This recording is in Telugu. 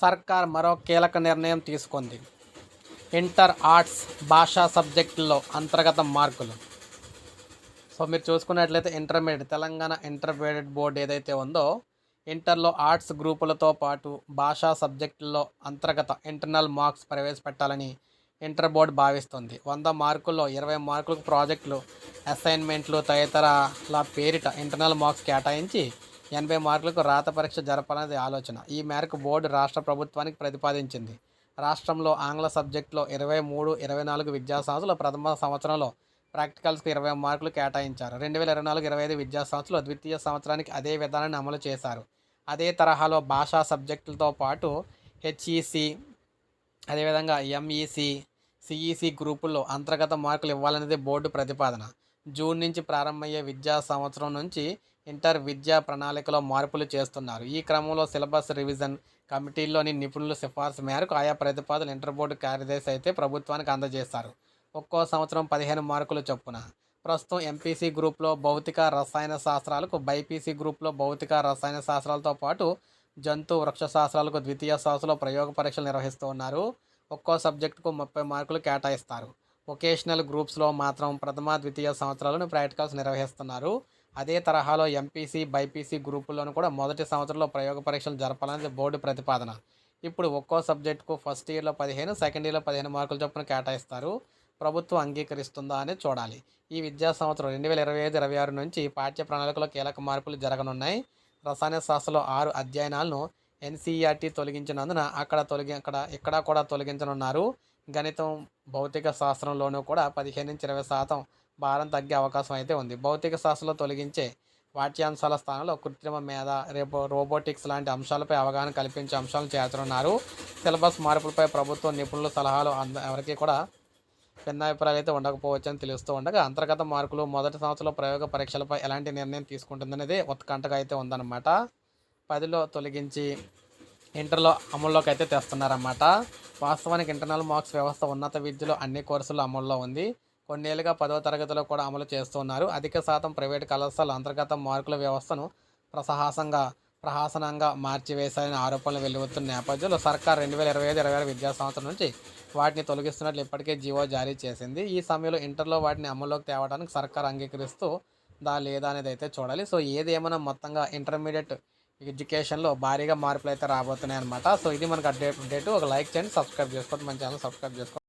సర్కార్ మరో కీలక నిర్ణయం తీసుకుంది. ఇంటర్ ఆర్ట్స్ భాషా సబ్జెక్టుల్లో అంతర్గత మార్కులు. సో మీరు చూసుకున్నట్లయితే ఇంటర్మీడియట్ తెలంగాణ ఇంటర్మీడియట్ బోర్డు ఏదైతే ఉందో ఇంటర్లో ఆర్ట్స్ గ్రూపులతో పాటు భాషా సబ్జెక్టుల్లో అంతర్గత ఇంటర్నల్ మార్క్స్ ప్రవేశపెట్టాలని ఇంటర్ బోర్డు భావిస్తుంది. వంద మార్కుల్లో ఇరవై మార్కులకు ప్రాజెక్టులు అసైన్మెంట్లు తదితరాల పేరిట ఇంటర్నల్ మార్క్స్ కేటాయించి ఎనభై మార్కులకు రాత పరీక్ష జరపాలనేది ఆలోచన. ఈ మేరకు బోర్డు రాష్ట్ర ప్రభుత్వానికి ప్రతిపాదించింది. రాష్ట్రంలో ఆంగ్ల సబ్జెక్టులో ఇరవై మూడు ఇరవై నాలుగు విద్యా సంవత్సరంలో ప్రథమ సంవత్సరంలో ప్రాక్టికల్స్కి ఇరవై మార్కులు కేటాయించారు. రెండు వేల ఇరవై నాలుగు ఇరవై ఐదు విద్యా సంవత్సరంలో ద్వితీయ సంవత్సరానికి అదే విధానాన్ని అమలు చేశారు. అదే తరహాలో భాషా సబ్జెక్టులతో పాటు హెచ్ఈసి అదేవిధంగా ఎంఈసి సిఈసి గ్రూపుల్లో అంతర్గత మార్కులు ఇవ్వాలనేది బోర్డు ప్రతిపాదన. జూన్ నుంచి ప్రారంభమయ్యే విద్యా సంవత్సరం నుంచి ఇంటర్ విద్యా ప్రణాళికలో మార్పులు చేస్తున్నారు. ఈ క్రమంలో సిలబస్ రివిజన్ కమిటీల్లోని నిపుణుల సిఫార్సు మేరకు ఆయా ప్రతిపాదనలు ఇంటర్ బోర్డు కార్యదర్శి అయితే ప్రభుత్వానికి అందజేస్తారు ఒక్కో సంవత్సరం పదిహేను మార్కులు చొప్పున. ప్రస్తుతం ఎంపీసీ గ్రూప్లో భౌతిక రసాయన శాస్త్రాలకు బైపీసీ గ్రూప్లో భౌతిక రసాయన శాస్త్రాలతో పాటు జంతు వృక్ష శాస్త్రాలకు ద్వితీయ శాస్త్రలో ప్రయోగ పరీక్షలు నిర్వహిస్తూ ఉన్నారు. ఒక్కో సబ్జెక్టుకు ముప్పై మార్కులు కేటాయిస్తారు. వొకేషనల్ గ్రూప్స్లో మాత్రం ప్రథమ ద్వితీయ సంవత్సరాలను ప్రాక్టికల్స్ నిర్వహిస్తున్నారు. అదే తరహాలో ఎంపీసీ బైపీసీ గ్రూపుల్లోనూ కూడా మొదటి సంవత్సరంలో ప్రయోగ పరీక్షలు జరపాలనేది బోర్డు ప్రతిపాదన. ఇప్పుడు ఒక్కో సబ్జెక్టుకు ఫస్ట్ ఇయర్లో పదిహేను సెకండ్ ఇయర్లో పదిహేను మార్కుల చొప్పున కేటాయిస్తారు. ప్రభుత్వం అంగీకరిస్తుందా అని చూడాలి. ఈ విద్యా సంవత్సరం రెండు వేల ఇరవై ఐదు ఇరవై ఆరు నుంచి పాఠ్య ప్రణాళికలో కీలక మార్పులు జరగనున్నాయి. రసాయన శాస్త్రంలో ఆరు అధ్యయనాలను ఎన్సీఈఆర్టీ తొలగించినందున అక్కడ తొలగి అక్కడ ఇక్కడ కూడా తొలగించనున్నారు. గణితం భౌతిక శాస్త్రంలోనూ కూడా పదిహేను నుంచి ఇరవై శాతం భారం తగ్గే అవకాశం అయితే ఉంది. భౌతిక శాస్త్రంలో తొలగించే పాఠ్యాంశాల స్థానంలో కృత్రిమ మేధ రేపు రోబోటిక్స్ లాంటి అంశాలపై అవగాహన కల్పించే అంశాలను చేర్చనున్నారు. సిలబస్ మార్పులపై ప్రభుత్వం నిపుణుల సలహాలు అంద ఎవరికి కూడా భిన్నాభిప్రాయాలు అయితే ఉండకపోవచ్చని తెలుస్తూ ఉండగా అంతర్గత మార్కులు మొదటి సంవత్సరంలో ప్రయోగ పరీక్షలపై ఎలాంటి నిర్ణయం తీసుకుంటుందనేది ఉత్కంఠగా అయితే ఉందన్నమాట. పదిలో తొలగించి ఇంటర్లో అమల్లోకి అయితే తెస్తున్నారన్నమాట. వాస్తవానికి ఇంటర్నల్ మార్క్స్ వ్యవస్థ ఉన్నత విద్యలో అన్ని కోర్సులు అమల్లో ఉంది. కొన్నేళ్ళుగా పదవ తరగతిలో కూడా అమలు చేస్తున్నారు. అధిక శాతం ప్రైవేటు కళాశాల అంతర్గత మార్కుల వ్యవస్థను ప్రసహాసంగా ప్రహాసనంగా మార్చివేశారని ఆరోపణలు వెలువడుతున్న నేపథ్యంలో సర్కార్ రెండు వేల ఇరవై ఐదు ఇరవై ఆరు విద్యా సంవత్సరం నుంచి వాటిని తొలగిస్తున్నట్లు ఇప్పటికే జీవో జారీ చేసింది. ఈ సమయంలో ఇంటర్లో వాటిని అమల్లోకి తేవడానికి సర్కార్ అంగీకరిస్తూ దా లేదా అనేది అయితే చూడాలి. సో ఏది ఏమైనా మొత్తంగా ఇంటర్మీడియట్ ఎడ్యుకేషన్లో భారీగా మార్పులు అయితే రాబోతున్నాయి అనమాట సో ఇది మనకు అప్డేట్ అప్డేట్. ఒక లైక్ చేయండి సబ్స్క్రైబ్ చేసుకోండి. మన ఛానల్ సబ్స్క్రైబ్ చేసుకోండి.